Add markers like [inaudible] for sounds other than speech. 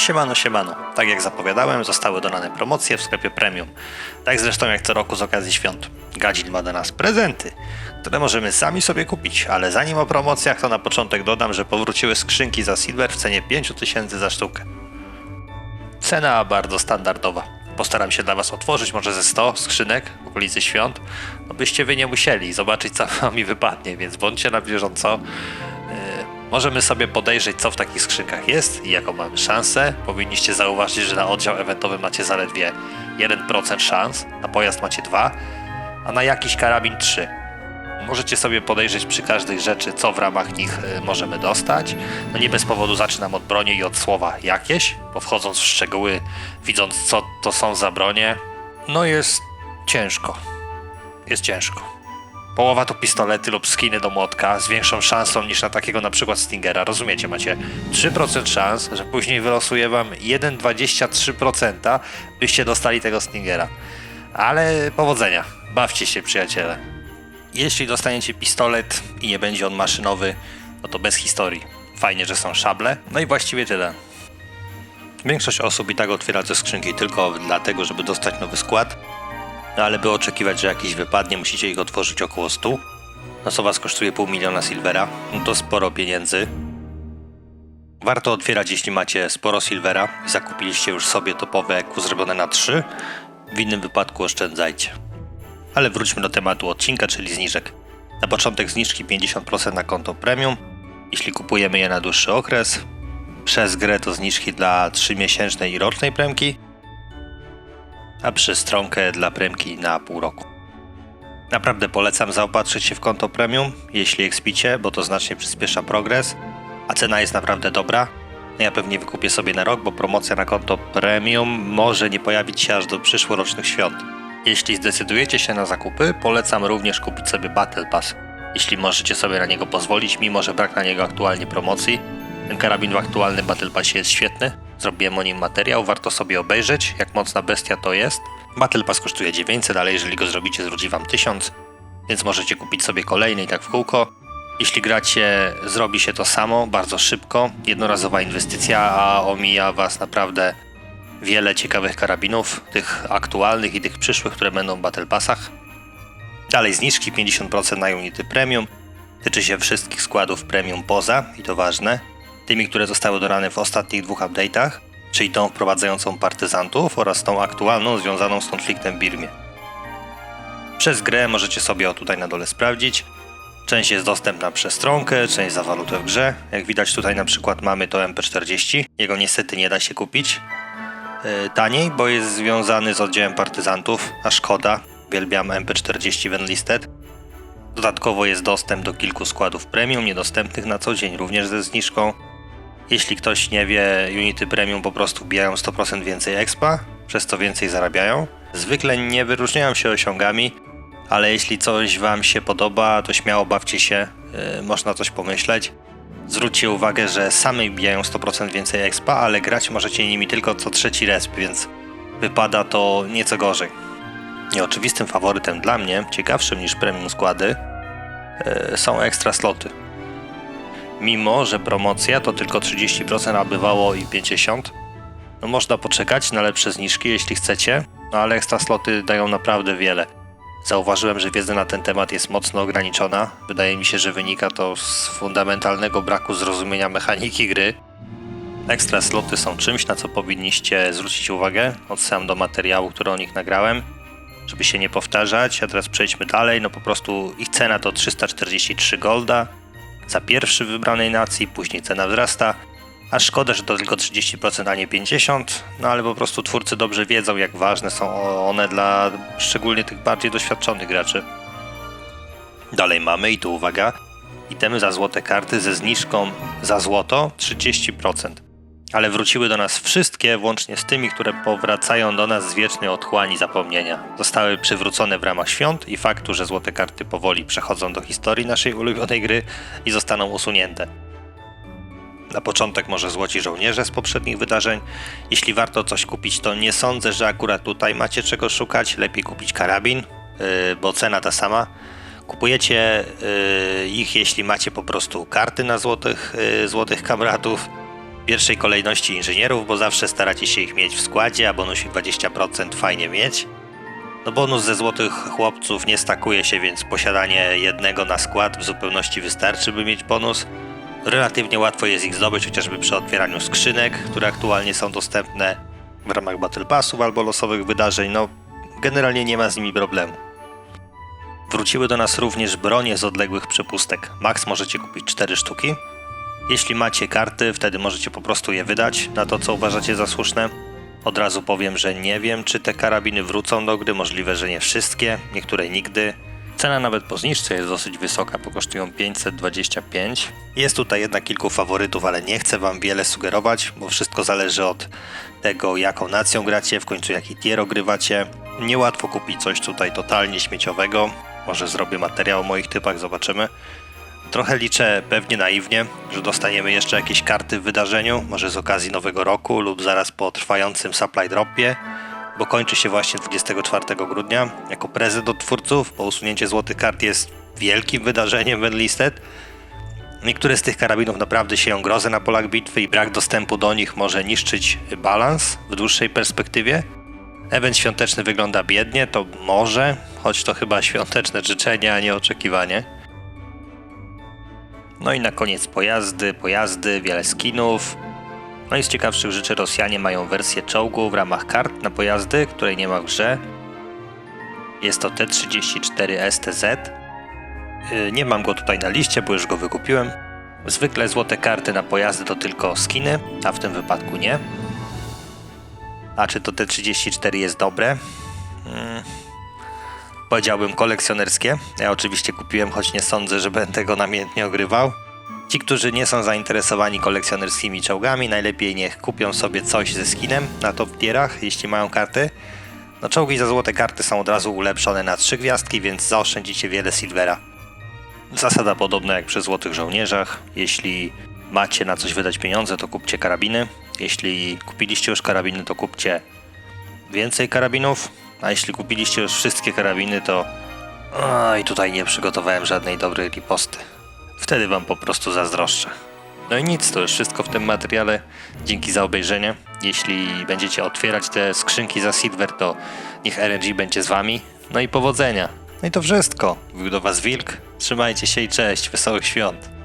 Siemano, siemano. Tak jak zapowiadałem, zostały dodane promocje w sklepie premium. Tak zresztą jak co roku z okazji świąt. Gadzin ma do nas prezenty, które możemy sami sobie kupić, ale zanim o promocjach, to na początek dodam, że powróciły skrzynki za Silver w cenie 5000 za sztukę. Cena bardzo standardowa. Postaram się dla Was otworzyć może ze 100 skrzynek w okolicy świąt, no byście Wy nie musieli zobaczyć co [laughs] mi wypadnie, więc bądźcie na bieżąco. Możemy sobie podejrzeć, co w takich skrzynkach jest i jaką mamy szansę. Powinniście zauważyć, że na oddział eventowy macie zaledwie 1% szans, na pojazd macie 2, a na jakiś karabin 3. Możecie sobie podejrzeć przy każdej rzeczy, co w ramach nich y, możemy dostać. No nie bez powodu zaczynam od broni i od słowa jakieś, bo wchodząc w szczegóły, widząc co to są za bronie, no jest ciężko. Jest ciężko. Połowa to pistolety lub skiny do młotka z większą szansą niż na takiego na przykład Stingera. Rozumiecie, macie 3% szans, że później wylosuje wam 1,23% byście dostali tego Stingera. Ale powodzenia. Bawcie się, przyjaciele. Jeśli dostaniecie pistolet i nie będzie on maszynowy, no to bez historii. Fajnie, że są szable. No i właściwie tyle. Większość osób i tak otwiera te skrzynki tylko dlatego, żeby dostać nowy skład. No ale by oczekiwać, że jakiś wypadnie, musicie ich otworzyć około 100. No co was kosztuje pół miliona silvera? No to sporo pieniędzy. Warto otwierać, jeśli macie sporo silvera i zakupiliście już sobie topowe EQ zrobione na 3. W innym wypadku oszczędzajcie. Ale wróćmy do tematu odcinka, czyli zniżek. Na początek zniżki 50% na konto premium, jeśli kupujemy je na dłuższy okres. Przez grę to zniżki dla 3-miesięcznej i rocznej premki, a przez stronkę dla premki na pół roku. Naprawdę polecam zaopatrzyć się w konto premium, jeśli ekspicie, bo to znacznie przyspiesza progres, a cena jest naprawdę dobra. Ja pewnie wykupię sobie na rok, bo promocja na konto premium może nie pojawić się aż do przyszłorocznych świąt. Jeśli zdecydujecie się na zakupy, polecam również kupić sobie Battle Pass. Jeśli możecie sobie na niego pozwolić, mimo że brak na niego aktualnie promocji. Ten karabin w aktualnym Battle Passie jest świetny. Zrobiłem o nim materiał, warto sobie obejrzeć, jak mocna bestia to jest. Battle Pass kosztuje 900, ale jeżeli go zrobicie, zwróci wam 1000, więc możecie kupić sobie kolejny i tak w kółko. Jeśli gracie, zrobi się to samo, bardzo szybko. Jednorazowa inwestycja, a omija was naprawdę wiele ciekawych karabinów, tych aktualnych i tych przyszłych, które będą w Battle Passach. Dalej zniżki 50% na unity premium. Tyczy się wszystkich składów premium poza, i to ważne, tymi, które zostały dodane w ostatnich dwóch update'ach, czyli tą wprowadzającą partyzantów oraz tą aktualną związaną z konfliktem w Birmie. Przez grę możecie sobie o tutaj na dole sprawdzić. Część jest dostępna przez stronkę, część za walutę w grze. Jak widać tutaj na przykład mamy to MP40. Jego niestety nie da się kupić yy, taniej, bo jest związany z oddziałem partyzantów, a szkoda. Uwielbiam MP40 w Enlisted. Dodatkowo jest dostęp do kilku składów premium, niedostępnych na co dzień, również ze zniżką. Jeśli ktoś nie wie, Unity Premium po prostu wbijają 100% więcej expa, przez co więcej zarabiają. Zwykle nie wyróżniają się osiągami, ale jeśli coś Wam się podoba, to śmiało bawcie się, yy, można coś pomyśleć. Zwróćcie uwagę, że same wbijają 100% więcej expa, ale grać możecie nimi tylko co trzeci resp, więc wypada to nieco gorzej. Nieoczywistym faworytem dla mnie, ciekawszym niż premium składy, yy, są ekstra sloty. Mimo, że promocja to tylko 30%, a bywało i 50%, no można poczekać na lepsze zniżki, jeśli chcecie, no ale ekstra sloty dają naprawdę wiele. Zauważyłem, że wiedza na ten temat jest mocno ograniczona. Wydaje mi się, że wynika to z fundamentalnego braku zrozumienia mechaniki gry. Ekstra sloty są czymś, na co powinniście zwrócić uwagę. Odsyłam do materiału, który o nich nagrałem, żeby się nie powtarzać. A teraz przejdźmy dalej. No po prostu ich cena to 343 golda za pierwszy wybranej nacji, później cena wzrasta. A szkoda, że to tylko 30%, a nie 50%, no ale po prostu twórcy dobrze wiedzą, jak ważne są one dla szczególnie tych bardziej doświadczonych graczy. Dalej mamy, i tu uwaga, itemy za złote karty ze zniżką za złoto 30%. Ale wróciły do nas wszystkie, włącznie z tymi, które powracają do nas z wiecznej otchłani zapomnienia. Zostały przywrócone w ramach świąt i faktu, że złote karty powoli przechodzą do historii naszej ulubionej gry i zostaną usunięte. Na początek może złoci żołnierze z poprzednich wydarzeń. Jeśli warto coś kupić, to nie sądzę, że akurat tutaj macie czego szukać. Lepiej kupić karabin, yy, bo cena ta sama. Kupujecie yy, ich, jeśli macie po prostu karty na złotych, yy, złotych kamratów. Pierwszej kolejności inżynierów, bo zawsze staracie się ich mieć w składzie, a bonusik 20% fajnie mieć. No bonus ze złotych chłopców nie stakuje się, więc posiadanie jednego na skład w zupełności wystarczy, by mieć bonus. Relatywnie łatwo jest ich zdobyć, chociażby przy otwieraniu skrzynek, które aktualnie są dostępne w ramach Battle Passów albo losowych wydarzeń. No, generalnie nie ma z nimi problemu. Wróciły do nas również bronie z odległych przepustek. Max możecie kupić 4 sztuki. Jeśli macie karty, wtedy możecie po prostu je wydać na to, co uważacie za słuszne. Od razu powiem, że nie wiem, czy te karabiny wrócą do gry, możliwe, że nie wszystkie, niektóre nigdy. Cena nawet po zniżce jest dosyć wysoka, bo kosztują 525. Jest tutaj jednak kilku faworytów, ale nie chcę wam wiele sugerować, bo wszystko zależy od tego, jaką nacją gracie, w końcu jaki tier ogrywacie. Niełatwo kupić coś tutaj totalnie śmieciowego. Może zrobię materiał o moich typach, zobaczymy. Trochę liczę pewnie naiwnie, że dostaniemy jeszcze jakieś karty w wydarzeniu, może z okazji nowego roku lub zaraz po trwającym supply dropie, bo kończy się właśnie 24 grudnia jako prezent od twórców, bo usunięcie złotych kart jest wielkim wydarzeniem Enlisted. Niektóre z tych karabinów naprawdę sieją grozę na polach bitwy i brak dostępu do nich może niszczyć balans w dłuższej perspektywie. Event świąteczny wygląda biednie, to może, choć to chyba świąteczne życzenie, a nie oczekiwanie. No i na koniec pojazdy, pojazdy, wiele skinów. No i z ciekawszych rzeczy Rosjanie mają wersję czołgu w ramach kart na pojazdy, której nie ma w grze. Jest to T-34 STZ. Yy, Nie mam go tutaj na liście, bo już go wykupiłem. Zwykle złote karty na pojazdy to tylko skiny, a w tym wypadku nie. A czy to T-34 jest dobre? Powiedziałbym kolekcjonerskie. Ja oczywiście kupiłem, choć nie sądzę, że będę go namiętnie ogrywał. Ci, którzy nie są zainteresowani kolekcjonerskimi czołgami, najlepiej niech kupią sobie coś ze skinem na top tierach, jeśli mają karty. No czołgi za złote karty są od razu ulepszone na trzy gwiazdki, więc zaoszczędzicie wiele silvera. Zasada podobna jak przy złotych żołnierzach. Jeśli macie na coś wydać pieniądze, to kupcie karabiny. Jeśli kupiliście już karabiny, to kupcie więcej karabinów. A jeśli kupiliście już wszystkie karabiny, to. Oj, tutaj nie przygotowałem żadnej dobrej riposty. Wtedy wam po prostu zazdroszczę. No i nic, to już wszystko w tym materiale. Dzięki za obejrzenie. Jeśli będziecie otwierać te skrzynki za Silver, to niech RNG będzie z wami. No i powodzenia. No i to wszystko. Mówił do was Wilk. Trzymajcie się i cześć. Wesołych świąt.